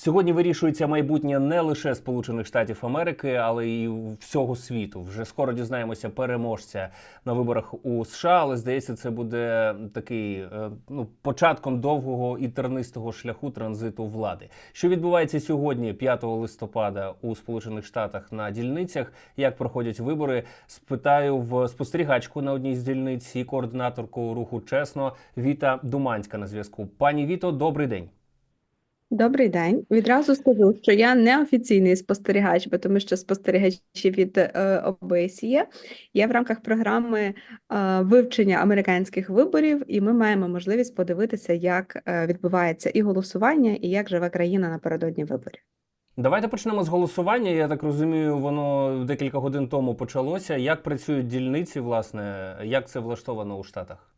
Сьогодні вирішується майбутнє не лише Сполучених Штатів Америки, але й всього світу. Вже скоро дізнаємося переможця на виборах у США. Але здається, це буде такий е, ну початком довгого і тернистого шляху транзиту влади. Що відбувається сьогодні, 5 листопада, у Сполучених Штатах на дільницях? Як проходять вибори? Спитаю в спостерігачку на одній з дільниць і координаторку руху чесно Віта Думанська на зв'язку. Пані Віто, добрий день. Добрий день. Відразу скажу, що я не офіційний спостерігач, бо тому що спостерігачі від е, ОБСЄ є в рамках програми е, вивчення американських виборів, і ми маємо можливість подивитися, як е, відбувається і голосування, і як живе країна напередодні виборів. Давайте почнемо з голосування. Я так розумію, воно декілька годин тому почалося. Як працюють дільниці, власне, як це влаштовано у Штатах?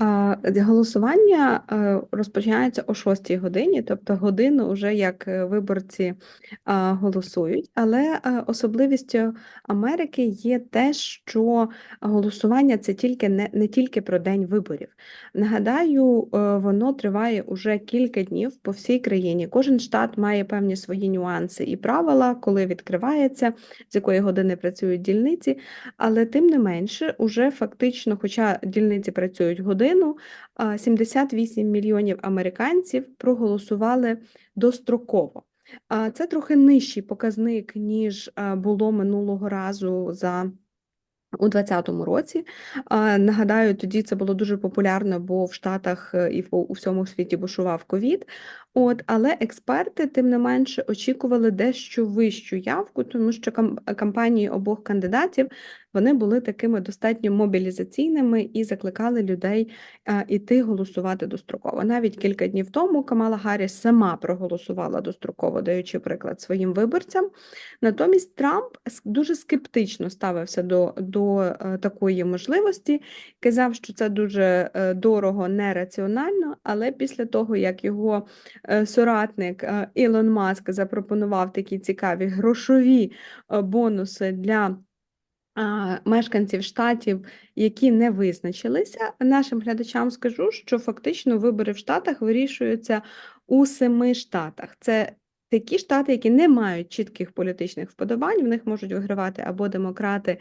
Голосування е, розпочинається о 6 годині, тобто годину вже як е, виборці голосують. Але е, особливістю Америки є те, що голосування це тільки не, не тільки про день виборів. Нагадаю, воно триває уже кілька днів по всій країні. Кожен штат має певні свої нюанси і правила, коли відкривається, з якої години працюють дільниці. Але тим не менше, уже фактично, хоча дільниці працюють годину, а, 78 мільйонів американців проголосували достроково. Це трохи нижчий показник, ніж було минулого разу за у 2020 році. Нагадаю, тоді це було дуже популярно, бо в Штатах е, і у всьому світі бушував ковід. От, але експерти, тим не менше, очікували дещо вищу явку, тому що кам- кампанії обох кандидатів вони були такими достатньо мобілізаційними і закликали людей е, іти голосувати достроково. Навіть кілька днів тому Камала Гарріс сама проголосувала достроково, даючи приклад своїм виборцям. Натомість Трамп дуже скептично ставився до, до е, такої можливості, казав, що це дуже е, дорого, нераціонально, але після того, як його соратник е, Ілон Маск запропонував такі цікаві грошові е, бонуси для мешканців штатів, які не визначилися, нашим глядачам скажу, що фактично вибори в Штатах вирішуються у семи штатах. Це такі штати, які не мають чітких політичних вподобань, в них можуть вигравати або демократи,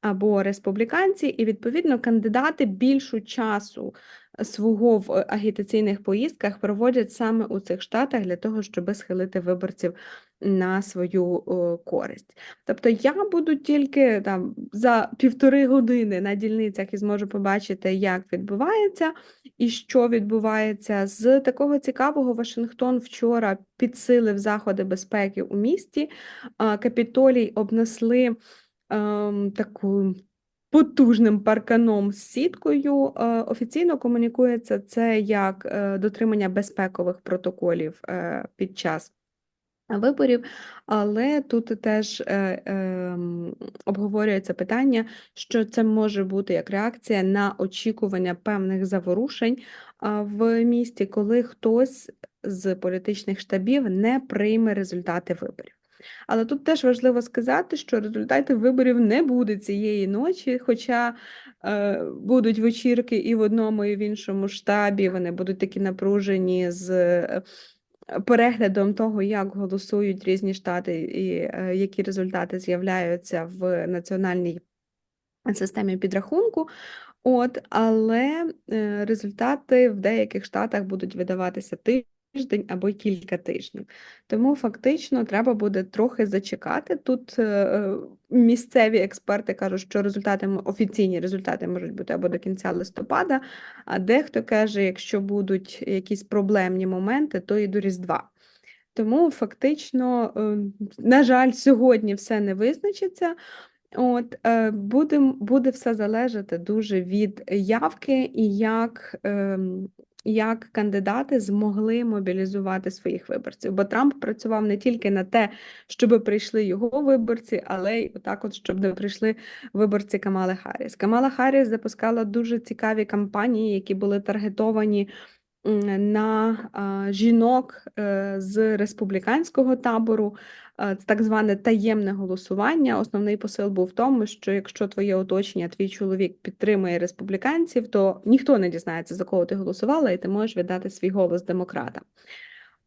або республіканці, і відповідно кандидати більшу часу свого в е, агітаційних поїздках проводять саме у цих штатах для того, щоб схилити виборців на свою о, користь. Тобто я буду тільки там за півтори години на дільницях і зможу побачити, як відбувається і що відбувається. З такого цікавого Вашингтон вчора підсилив заходи безпеки у місті. Капітолій обнесли ем, таку потужним парканом з сіткою. Е, Офіційно комунікується це як е, дотримання безпекових протоколів е, під час виборів, але тут теж е, ем, обговорюється питання, що це може бути як реакція на очікування певних заворушень в місті, коли хтось з політичних штабів не прийме результати виборів. Але тут теж важливо сказати, що результатів виборів не буде цієї ночі, хоча е, будуть вечірки і в одному, і в іншому штабі, вони будуть такі напружені з е, переглядом того, як голосують різні штати і е, які результати з'являються в національній системі підрахунку. От, але е, результати в деяких штатах будуть видаватися тиждень або кілька тижнів. Тому фактично треба буде трохи зачекати. Тут е, е, місцеві експерти кажуть, що результати офіційні результати можуть бути або до кінця листопада, а дехто каже, якщо будуть якісь проблемні моменти, то і до Різдва. Тому фактично, е, на жаль, сьогодні все не визначиться. От, буде, буде все залежати дуже від явки і як, ем, як кандидати змогли мобілізувати своїх виборців. Бо Трамп працював не тільки на те, щоб прийшли його виборці, але й отак, от, щоб не прийшли виборці Камали Харріс. Камала Харріс запускала дуже цікаві кампанії, які були таргетовані на жінок е, з республіканського табору. Е, так зване таємне голосування. Основний посил був в тому, що якщо твоє оточення, твій чоловік підтримує республіканців, то ніхто не дізнається, за кого ти голосувала, і ти можеш віддати свій голос демократам.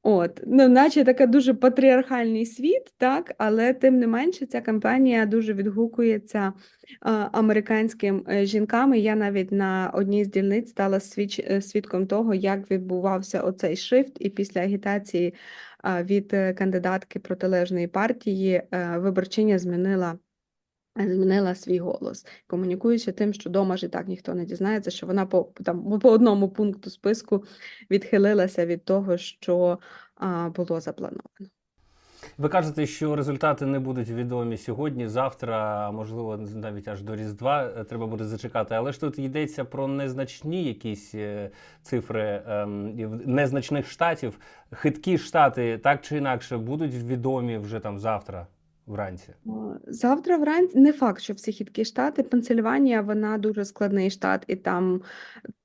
От, ну, наче така дуже патріархальний світ, так, але тим не менше ця кампанія дуже відгукується американським е, жінкам. Я навіть на одній з дільниць стала е, свідком того, як відбувався оцей шифт, і після агітації від е, кандидатки протилежної партії виборчиня змінила. Змінила свій голос, комунікуючи тим, що дома ж і так ніхто не дізнається, що вона по там по одному пункту списку відхилилася від того, що а, було заплановано. Ви кажете, що результати не будуть відомі сьогодні, завтра, можливо, навіть аж до Різдва е, треба буде зачекати. Але ж тут йдеться про незначні якісь е, цифри ем, незначних штатів. Хиткі штати так чи інакше будуть відомі вже там завтра вранці. Завтра вранці не факт, що всі хиткі штати. Пенсильванія, вона дуже складний штат, і там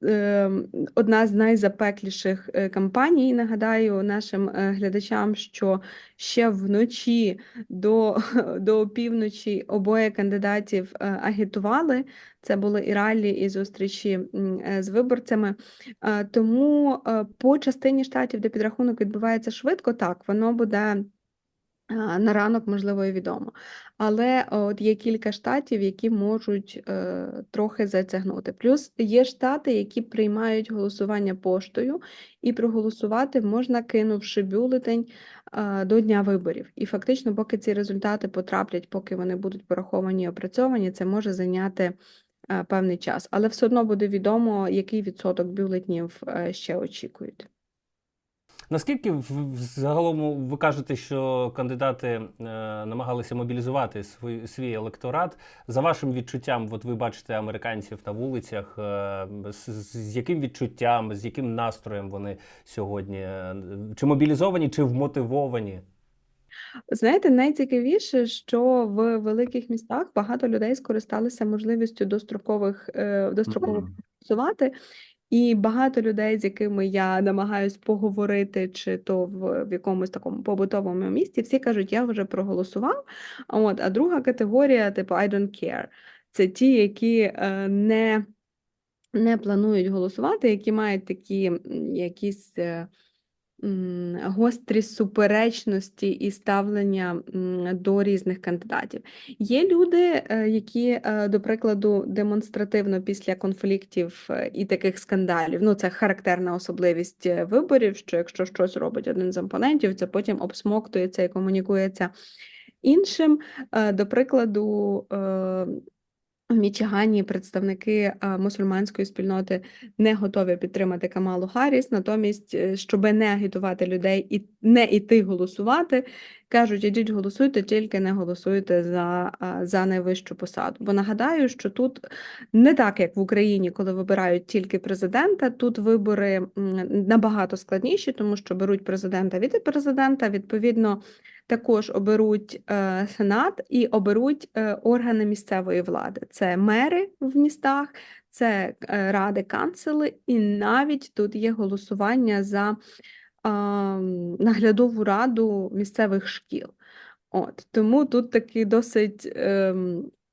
е, одна з найзапекліших е, кампаній. Нагадаю нашим е, глядачам, що ще вночі до, до півночі обоє кандидатів е, агітували. Це були і раллі, і зустрічі е, з виборцями. Е, Тому е, по частині штатів, де підрахунок відбувається швидко, так, воно буде на ранок, можливо, і відомо. Але от є кілька штатів, які можуть е, трохи затягнути. Плюс є штати, які приймають голосування поштою, і проголосувати можна, кинувши бюлетень е, до дня виборів. І фактично, поки ці результати потраплять, поки вони будуть пораховані і опрацьовані, це може зайняти е, певний час. Але все одно буде відомо, який відсоток бюлетнів е, ще очікують. Наскільки загалом ви кажете, що кандидати е, намагалися мобілізувати свій, свій електорат? За вашим відчуттям, от ви бачите американців на вулицях, е, з, з яким відчуттям, з яким настроєм вони сьогодні? Е, Чи мобілізовані, чи вмотивовані? Знаєте, найцікавіше, що в великих містах багато людей скористалися можливістю дострокових достроково голосувати, і багато людей, з якими я намагаюсь поговорити, чи то в, в якомусь такому побутовому місці, всі кажуть, я вже проголосував. От, а друга категорія, типу I don't care. Це ті, які е, не, не планують голосувати, які мають такі якісь. Гострі суперечності і ставлення до різних кандидатів. Є люди, е, які, е, до прикладу, демонстративно після конфліктів е, і таких скандалів, ну це характерна особливість виборів, що якщо щось робить один з опонентів, це потім обсмоктується і комунікується іншим. До прикладу, в Мічигані представники мусульманської спільноти не готові підтримати Камалу Харріс, натомість, е, щоб не агітувати людей і не іти голосувати, кажуть, ідіть голосуйте, тільки не голосуйте за, за найвищу посаду. Бо нагадаю, що тут не так, як в Україні, коли вибирають тільки президента, тут вибори набагато складніші, тому що беруть президента від президента, відповідно. Також оберуть е, сенат і оберуть е, органи місцевої влади. Це мери в містах, це е, ради канцели, і навіть тут є голосування за наглядову раду місцевих шкіл. От тому тут такий досить.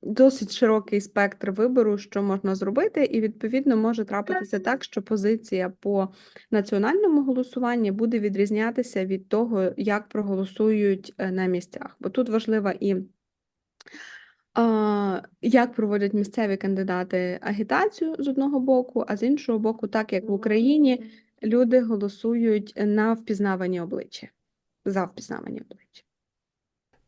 Досить широкий спектр вибору, що можна зробити, і відповідно може трапитися так, що позиція по національному голосуванні буде відрізнятися від того, як проголосують е, на місцях. Бо тут важлива і як проводять місцеві кандидати агітацію з одного боку, а з іншого боку, так як в Україні люди голосують на впізнавані обличчя, за впізнавані обличчя.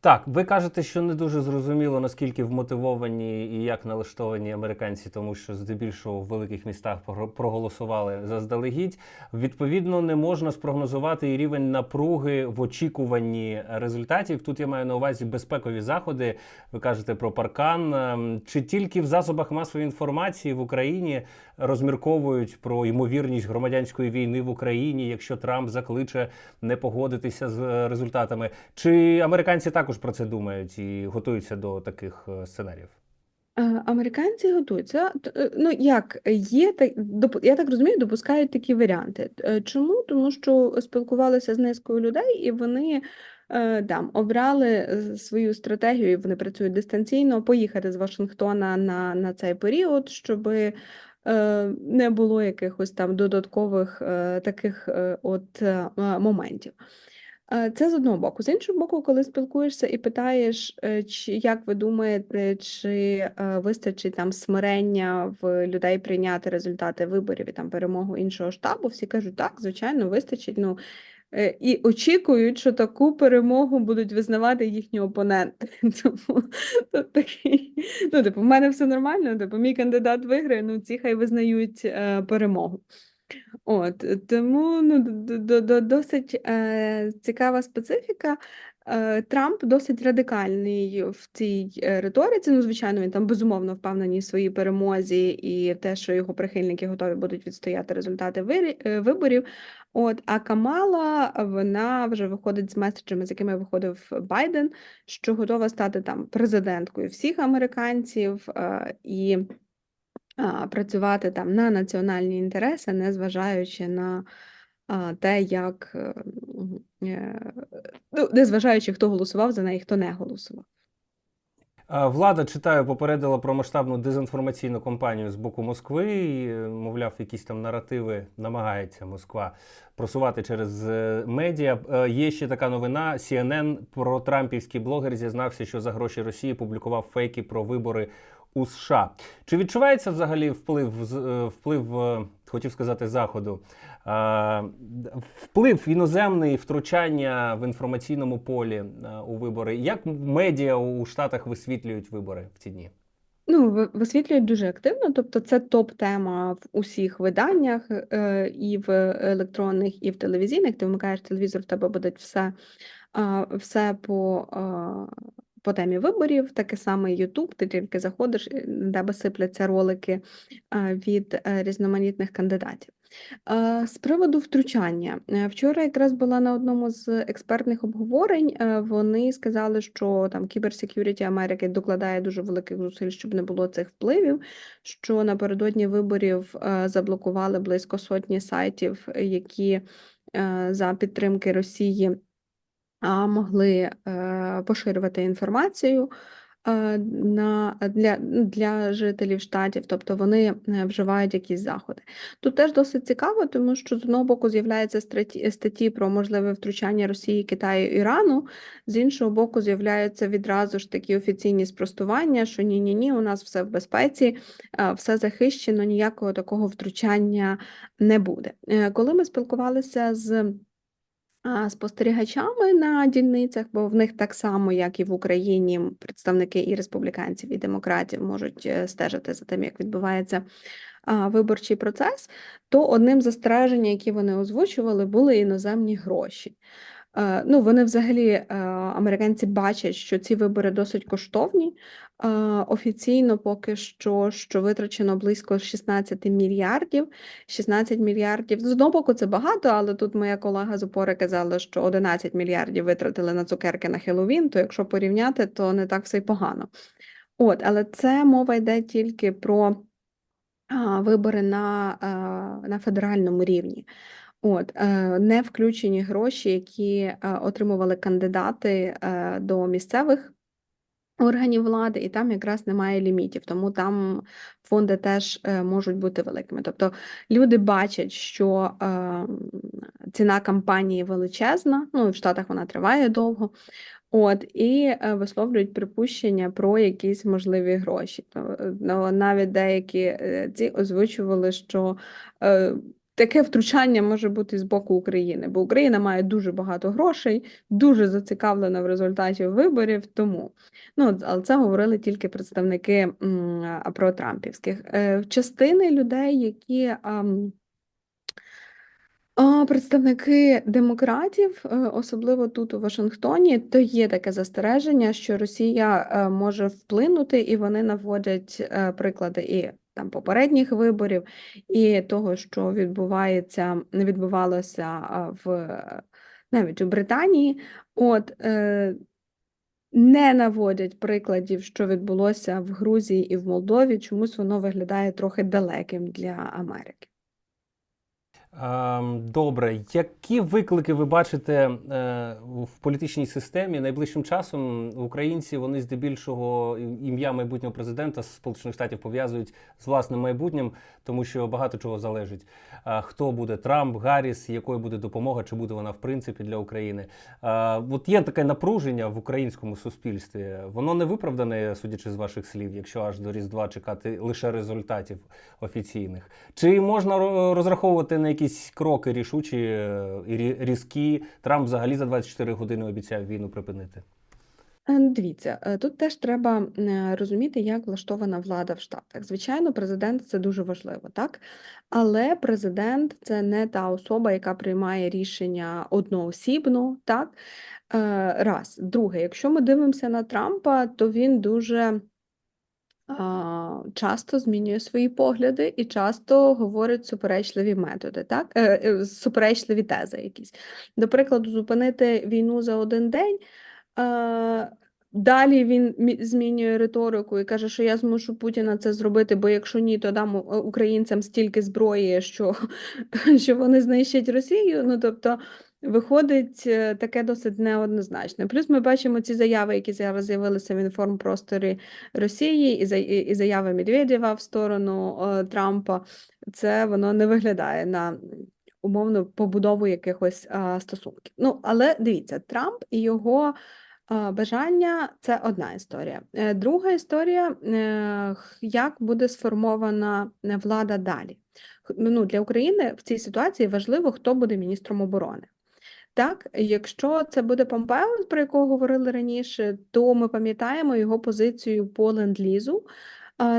Так, ви кажете, що не дуже зрозуміло, наскільки вмотивовані і як налаштовані американці, тому що здебільшого в великих містах проголосували заздалегідь. Відповідно, не можна спрогнозувати і рівень напруги в очікуванні результатів. Тут я маю на увазі безпекові заходи. Ви кажете про паркан. Ем, Чи тільки в засобах масової інформації в Україні розмірковують про ймовірність громадянської війни в Україні, якщо Трамп закличе не погодитися з е, результатами? Чи американці також про це думають і готуються до таких е, сценаріїв? Е, Американці готуються. Е, Ну як є так, я так розумію, допускають такі варіанти. Чому? Тому що спілкувалися з низкою людей, і вони там обрали свою стратегію. Вони працюють дистанційно, поїхати з Вашингтона на, на цей період, щоб не було якихось там додаткових таких от моментів. Це з одного боку. З іншого боку, коли спілкуєшся і питаєш, е, чи як ви думаєте, чи е, вистачить там смирення в людей прийняти результати виборів і там перемогу іншого штабу, всі кажуть, так, звичайно, вистачить. Ну е, і очікують, що таку перемогу будуть визнавати їхні опоненти. Тому такий, ну, типу, в мене все нормально, типу, мій кандидат виграє, ну ці хай визнають перемогу. От, тому ну, досить е, цікава специфіка. Е, Трамп досить радикальний в цій е, риториці. Ну, звичайно, він там безумовно впевнений в своїй перемозі і те, що його прихильники готові будуть відстояти результати е, виборів. От, а Камала вона вже виходить з меседжами, з якими виходив Байден, що готова стати там президенткою всіх американців і працювати там на національні інтереси, незважаючи на те, як е, е, ну, хто голосував за неї, хто не голосував. Влада читаю, попередила про масштабну дезінформаційну кампанію з боку Москви. І, е, мовляв, якісь там наративи намагається Москва просувати через медіа. Є ще така новина. CNN про трампівський блогер зізнався, що за гроші Росії публікував фейки про вибори у США. Чи відчувається взагалі вплив е, вплив, е, хотів сказати, заходу? Е, Вплив іноземний втручання в інформаційному полі у вибори. Як медіа у Штатах висвітлюють вибори в ці дні? Ну, висвітлюють дуже активно, тобто це топ-тема в усіх виданнях, і в електронних, і в телевізійних. Ти вмикаєш телевізор, в тебе буде все, все по, по темі виборів, таке саме Ютуб, ти тільки заходиш, на тебе сипляться ролики від е, різноманітних кандидатів. З приводу втручання. Е, Вчора якраз була на одному з експертних обговорень. е, Вони сказали, що там кіберсекюріті Америки докладає дуже великих зусиль, щоб не було цих впливів. Що напередодні виборів заблокували близько сотні сайтів, які за підтримки Росії могли е, поширювати інформацію е, на, для, для жителів штатів, тобто вони е, вживають якісь заходи. Тут теж досить цікаво, тому що з одного боку з'являються статті, статті про можливе втручання Росії, Китаю, Ірану, з іншого боку, з'являються відразу ж такі офіційні спростування, що ні-ні ні, у нас все в безпеці, все захищено, ніякого такого втручання не буде. Коли ми спілкувалися з спостерігачами на дільницях, бо в них так само, як і в Україні, представники і республіканців, і демократів можуть е, стежити за тим, як відбувається виборчий процес, то одним з які вони озвучували, були іноземні гроші. Е, Ну, вони взагалі, е, американці бачать, що ці вибори досить коштовні. Е, Офіційно поки що, що витрачено близько 16 мільярдів. 16 мільярдів. З одного боку, це багато, але тут моя колега з опори казала, що 11 мільярдів витратили на цукерки на Хеллоуін, то якщо порівняти, то не так все й погано. От, але це мова йде тільки про вибори на, на федеральному рівні. От, е, не включені гроші, які е, отримували кандидати е, до місцевих органів влади, і там якраз немає лімітів, тому там фонди теж можуть бути великими. Тобто люди бачать, що е, ціна кампанії величезна, ну в Штатах вона триває довго. От, і висловлюють припущення про якісь можливі гроші. Ну, навіть деякі ці озвучували, що таке втручання може бути з боку України, бо Україна має дуже багато грошей, дуже зацікавлена в результаті виборів. Тому ну, але це говорили тільки представники м, а, протрампівських. Е, частини людей, які. Представники демократів, е, особливо тут у Вашингтоні, то є таке застереження, що Росія е, може вплинути, і вони наводять приклади і там попередніх виборів, і того, що відбувається, не відбувалося в е, навіть у Британії. От е, не наводять прикладів, що відбулося в Грузії і в Молдові. Чомусь воно виглядає трохи далеким для Америки. Ем, Добре, які виклики ви бачите е, в політичній системі найближчим часом? Українці вони здебільшого ім'я майбутнього президента Сполучених Штатів пов'язують з власним майбутнім, тому що багато чого залежить. Хто буде Трамп, Гарріс, якою буде допомога, чи буде вона в принципі для України? От є таке напруження в українському суспільстві. Воно не виправдане, судячи з ваших слів, якщо аж до Різдва чекати лише результатів офіційних. Чи можна розраховувати на якісь кроки рішучі е, і різкі? Трамп взагалі за 24 години обіцяв війну припинити. Е, Дивіться, е, тут теж треба розуміти, як влаштована влада в Штатах. Звичайно, президент це дуже важливо, так? Але президент це не та особа, яка приймає рішення одноосібно, так? Раз. Друге, якщо ми дивимося на Трампа, то він дуже часто змінює свої погляди і часто говорить суперечливі методи, так? Е, е, суперечливі тези якісь. До прикладу, зупинити війну за один день. Е, Далі він змінює риторику і каже, що я змушу Путіна це зробити, бо якщо ні, то дам українцям стільки зброї, що, що вони знищать Росію. Ну тобто виходить е, таке досить неоднозначне. Плюс ми бачимо ці заяви, які зараз з'явилися в інформпросторі Росії, і, за- і, і заяви Медведєва в сторону е, Трампа. Це воно не виглядає на умовно побудову якихось а, стосунків. Ну, але дивіться, Трамп і його бажання це одна історія. Е, Друга історія, е, як буде сформована е, влада далі. Ну, для України в цій ситуації важливо, хто буде міністром оборони. Так, якщо це буде Помпео, про якого говорили раніше, то ми пам'ятаємо його позицію по ленд-лізу.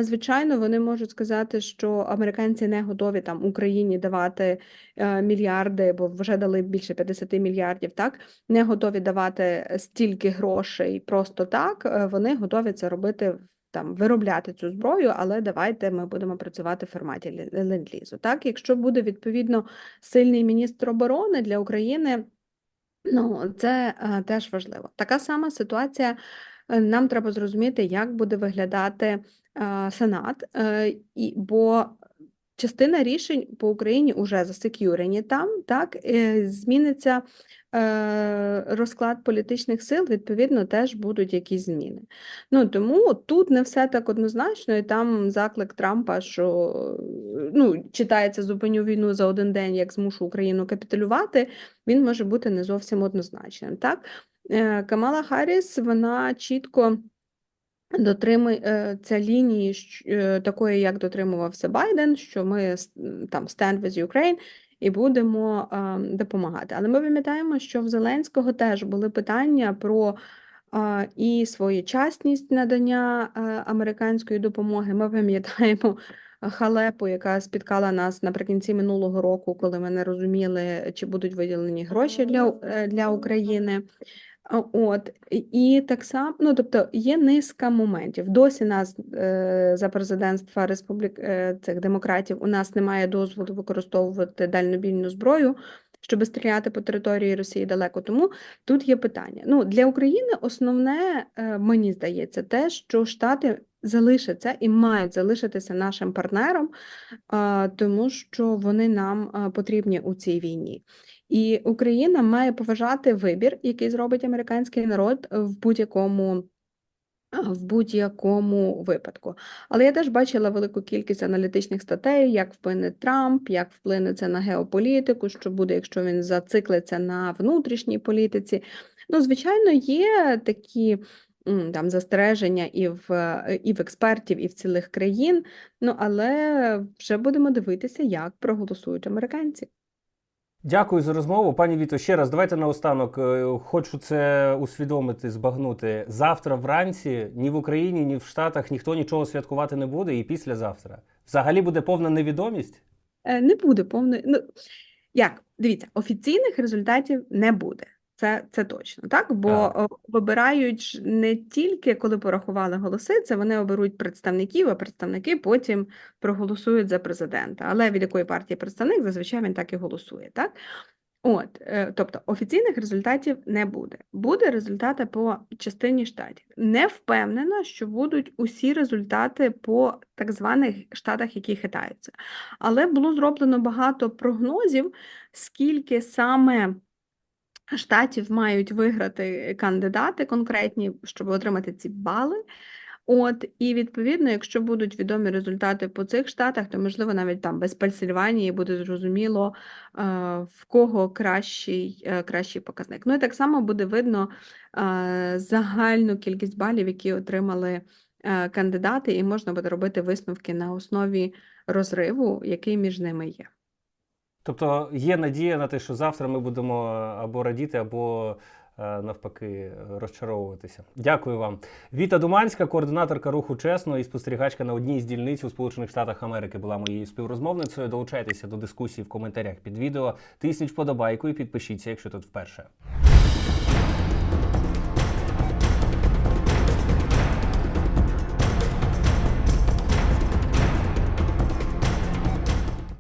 Звичайно, вони можуть сказати, що американці не готові там Україні давати е, мільярди, бо вже дали більше 50 мільярдів, так не готові давати стільки грошей просто так. е, Вони готові це робити там виробляти цю зброю, але давайте ми будемо працювати в форматі лі- ленд-лізу. Так, якщо буде відповідно сильний міністр оборони для України. Ну, це е, теж важливо. Така сама ситуація. е, Нам треба зрозуміти, як буде виглядати е, Сенат, е, і, бо частина рішень по Україні вже засекюрені там, так, е, зміниться е, розклад політичних сил, відповідно, теж будуть якісь зміни. Ну, тому тут не все так однозначно, і там заклик Трампа, що ну, читається зупиню війну за один день, як змушу Україну капітулювати, він може бути не зовсім однозначним. Так? Е, Камала Харріс, вона чітко дотримується лінії е, такої, як дотримувався Байден, що ми там stand with Ukraine і будемо а, допомагати. Але ми пам'ятаємо, що в Зеленського теж були питання про а, і своєчасність надання а, американської допомоги. Ми пам'ятаємо халепу, яка спіткала нас наприкінці минулого року, коли ми не розуміли, чи будуть виділені гроші для, е, для України. От і так само, ну тобто є низка моментів. Досі нас е, за президентства республік е, цих демократів у нас немає дозволу використовувати дальнобійну зброю, щоб стріляти по території Росії далеко. Тому тут є питання. Ну для України основне, е, мені здається, те, що Штати залишаться і мають залишитися нашим партнером, тому що вони нам потрібні у цій війні. І Україна має поважати вибір, який зробить американський народ в будь-якому. В будь-якому випадку. Але я теж бачила велику кількість аналітичних статей, як вплине Трамп, як вплине це на геополітику, що буде, якщо він зациклиться на внутрішній політиці. Ну, звичайно, є такі там застереження і в, е, і в експертів, і в цілих країн. Ну, але вже будемо дивитися, як проголосують американці. Дякую за розмову, пані Віто. Ще раз давайте наостанок. е, Хочу це усвідомити, збагнути. Завтра вранці ні в Україні, ні в Штатах ніхто нічого святкувати не буде, і післязавтра. Взагалі буде повна невідомість. Е, Не буде повної. Ну, як? Дивіться, офіційних результатів не буде. Це, це точно, так? Бо Так. вибирають ж не тільки коли порахували голоси, це вони оберуть представників, а представники потім проголосують за президента. Але від якої партії представник, зазвичай він так і голосує, так? От, е, тобто офіційних результатів не буде. Буде результати по частині штатів. Не впевнена, що будуть усі результати по так званих штатах, які хитаються. Але було зроблено багато прогнозів, скільки саме штатів мають виграти кандидати конкретні, щоб отримати ці бали. От, і відповідно, якщо будуть відомі результати по цих штатах, то можливо навіть там без Пенсильванії буде зрозуміло, е, в кого кращий, е, кращий показник. Ну і так само буде видно е, загальну кількість балів, які отримали кандидати, і можна буде робити висновки на основі розриву, який між ними є. Тобто є надія на те, що завтра ми будемо або радіти, або е, навпаки розчаровуватися. Дякую вам. Віта Думанська, координаторка руху чесно і спостерігачка на одній з дільниць у Сполучених Штатах Америки, була моєю співрозмовницею. Долучайтеся до дискусії в коментарях під відео. Тисніть вподобайку і підпишіться, якщо тут вперше.